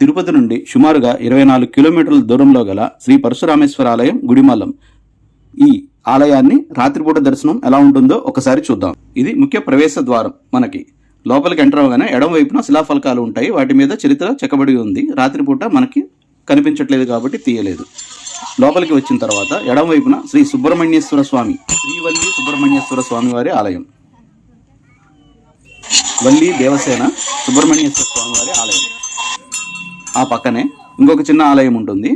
తిరుపతి నుండి సుమారుగా ఇరవై నాలుగు కిలోమీటర్ల దూరంలో గల శ్రీ పరశురామేశ్వర ఆలయం గుడిమల్లం ఈ ఆలయాన్ని రాత్రిపూట దర్శనం ఎలా ఉంటుందో ఒకసారి చూద్దాం. ఇది ముఖ్య ప్రవేశ ద్వారం మనకి. లోపలికి ఎంటర్ అవగానే ఎడం వైపున శిలాఫలకాలు ఉంటాయి. వాటి మీద చరిత్ర చెక్కబడి ఉంది. రాత్రిపూట మనకి కనిపించట్లేదు కాబట్టి తీయలేదు. లోపలికి వచ్చిన తర్వాత ఎడం వైపున శ్రీ సుబ్రహ్మణ్యేశ్వర స్వామి శ్రీవల్లి సుబ్రహ్మణ్యేశ్వర స్వామి వారి ఆలయం. వల్లి దేవసేన సుబ్రహ్మణ్యేశ్వర స్వామి వారి ఆలయం. ఆ పక్కనే ఇంకొక చిన్న ఆలయం ఉంటుంది.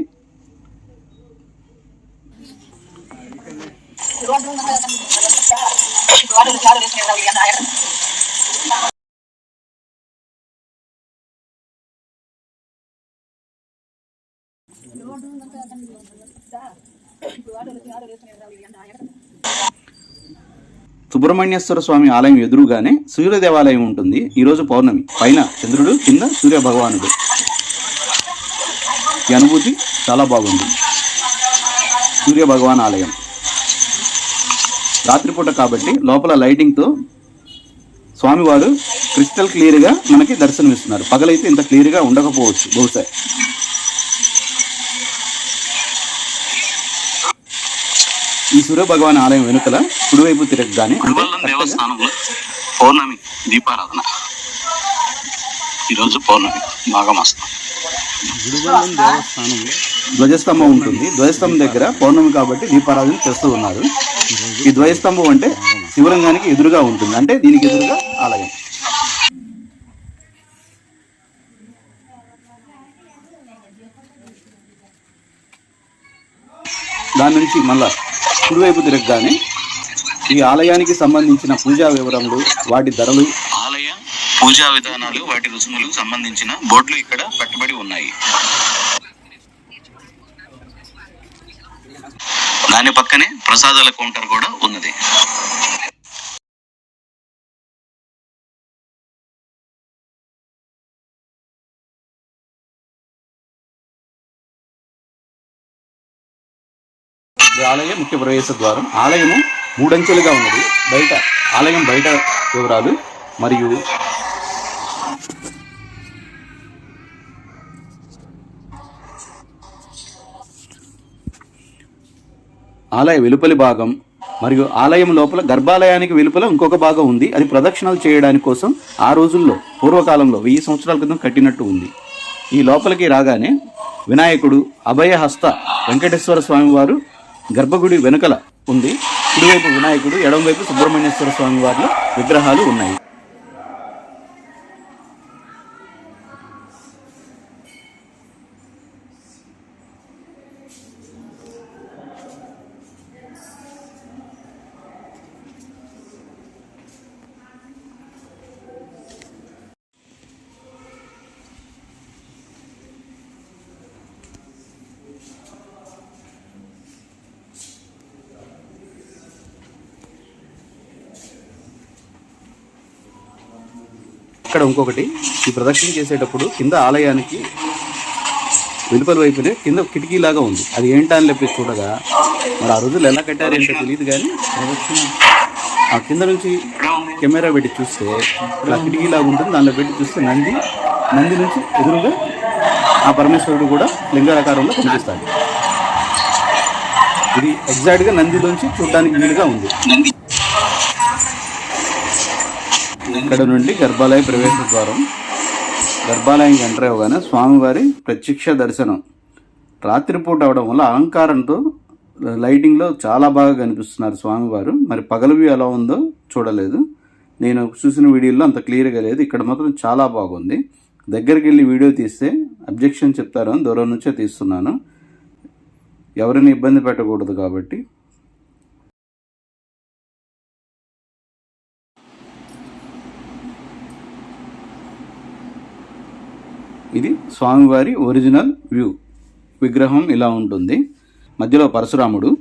సుబ్రహ్మణ్యేశ్వర స్వామి ఆలయం ఎదురుగానే సూర్య దేవాలయం ఉంటుంది. ఈరోజు పౌర్ణమి. పైన చంద్రుడు కింద సూర్య భగవానుడు ఈ అనుభూతి చాలా బాగుంది. సూర్య భగవాన్ ఆలయం. రాత్రిపూట కాబట్టి లోపల లైటింగ్తో స్వామివారు క్రిస్టల్ క్లియర్గా మనకి దర్శనమిస్తున్నారు. పగలైతే ఇంత క్లియర్గా ఉండకపోవచ్చు బహుశా. ఈ సూర్య భగవాన్ ఆలయం వెనుకల కుడివైపు తిరగగానే దేవస్థానంలో పౌర్ణమి దీపారాధన. ఈరోజు పౌర్ణమి మాఘమాసం ధ్వజస్తంభం ఉంటుంది. ధ్వజస్తంభం దగ్గర పౌర్ణమి కాబట్టి దీపారాధన చేస్తూ ఉన్నారు. ఈ ధ్వజస్తంభం అంటే శివలింగానికి ఎదురుగా ఉంటుంది. అంటే దీనికి ఎదురుగా ఆలయం. దాని నుంచి మళ్ళా కుడివైపు తిరగగానే ఈ ఆలయానికి సంబంధించిన పూజా వివరములు వాటి ధరలు పూజా విధానాలు వాటి రుసుములు సంబంధించిన బోర్డులు ఇక్కడ పెట్టబడి ఉన్నాయి. దాని పక్కనే ప్రసాదాల కౌంటర్ కూడా ఉన్నది. ఆలయ ముఖ్య ప్రవేశ ద్వారం. ఆలయము మూడంచెలుగా ఉన్నది. బయట ఆలయం బయట వివరాలు మరియు ఆలయ వెలుపలి భాగం మరియు ఆలయం లోపల గర్భాలయానికి వెలుపల ఇంకొక భాగం ఉంది. అది ప్రదక్షిణలు చేయడానికి కోసం ఆ రోజుల్లో పూర్వకాలంలో వెయ్యి సంవత్సరాల క్రితం కట్టినట్టు ఉంది. ఈ లోపలికి రాగానే వినాయకుడు అభయహస్త వెంకటేశ్వర స్వామి వారు గర్భగుడి వెనుకల ఉంది. కుడివైపు వినాయకుడు ఎడమవైపు సుబ్రహ్మణ్యేశ్వర స్వామి వారి విగ్రహాలు ఉన్నాయి. ఇక్కడ ఇంకొకటి ఈ ప్రదక్షిణ చేసేటప్పుడు కింద ఆలయానికి వెలుపల వైపునే కింద కిటికీలాగా ఉంది. అది ఏంటా అని చెప్పి చూడగా మరి ఆ రోజులు ఎలా కట్టారు ఏంటో తెలియదు కానీ ప్రదక్షిణ ఆ కింద నుంచి కెమెరా పెట్టి చూస్తే ఇలా కిటికీలాగా ఉంటుంది. దానిలో పెట్టి చూస్తే నంది నంది నుంచి ఎదురుగా ఆ పరమేశ్వరుడు కూడా లింగాకారంలో కనిపిస్తాడు. ఇది ఎగ్జాక్ట్గా నందిలోంచి చూడడానికి వీలుగా ఉంది. ఇక్కడ నుండి గర్భాలయ ప్రవేశ ద్వారం. గర్భాలయానికి ఎంటర్ అవ్వగానే స్వామివారి ప్రత్యక్ష దర్శనం. రాత్రిపూట అవడం వల్ల అలంకారంతో లైటింగ్లో చాలా బాగా కనిపిస్తున్నారు స్వామివారు. మరి పగలవి ఎలా ఉందో చూడలేదు. నేను చూసిన వీడియోలో అంత క్లియర్గా లేదు. ఇక్కడ మాత్రం చాలా బాగుంది. దగ్గరికి వెళ్ళి వీడియో తీస్తే అబ్జెక్షన్ చెప్తారని దూరం నుంచే తీస్తున్నాను. ఎవరిని ఇబ్బంది పెట్టకూడదు కాబట్టి ఇది స్వామివారి ఒరిజినల్ వ్యూ. విగ్రహం ఇలా ఉంటుంది. మధ్యలో పరశురాముడు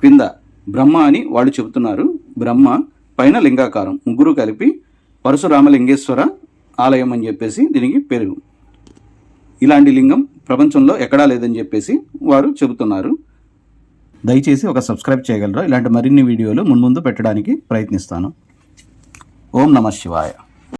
క్రింద బ్రహ్మ అని వాళ్ళు చెబుతున్నారు. బ్రహ్మ పైన లింగాకారం. ముగ్గురు కలిపి పరశురామలింగేశ్వర ఆలయం అని చెప్పేసి దీనికి పేరు. ఇలాంటి లింగం ప్రపంచంలో ఎక్కడా లేదని చెప్పేసి వారు చెబుతున్నారు. దయచేసి ఒక సబ్స్క్రైబ్ చేయగలరా? ఇలాంటి మరిన్ని వీడియోలు మున్ముందు పెట్టడానికి ప్రయత్నిస్తాను. ఓం నమ శివాయ.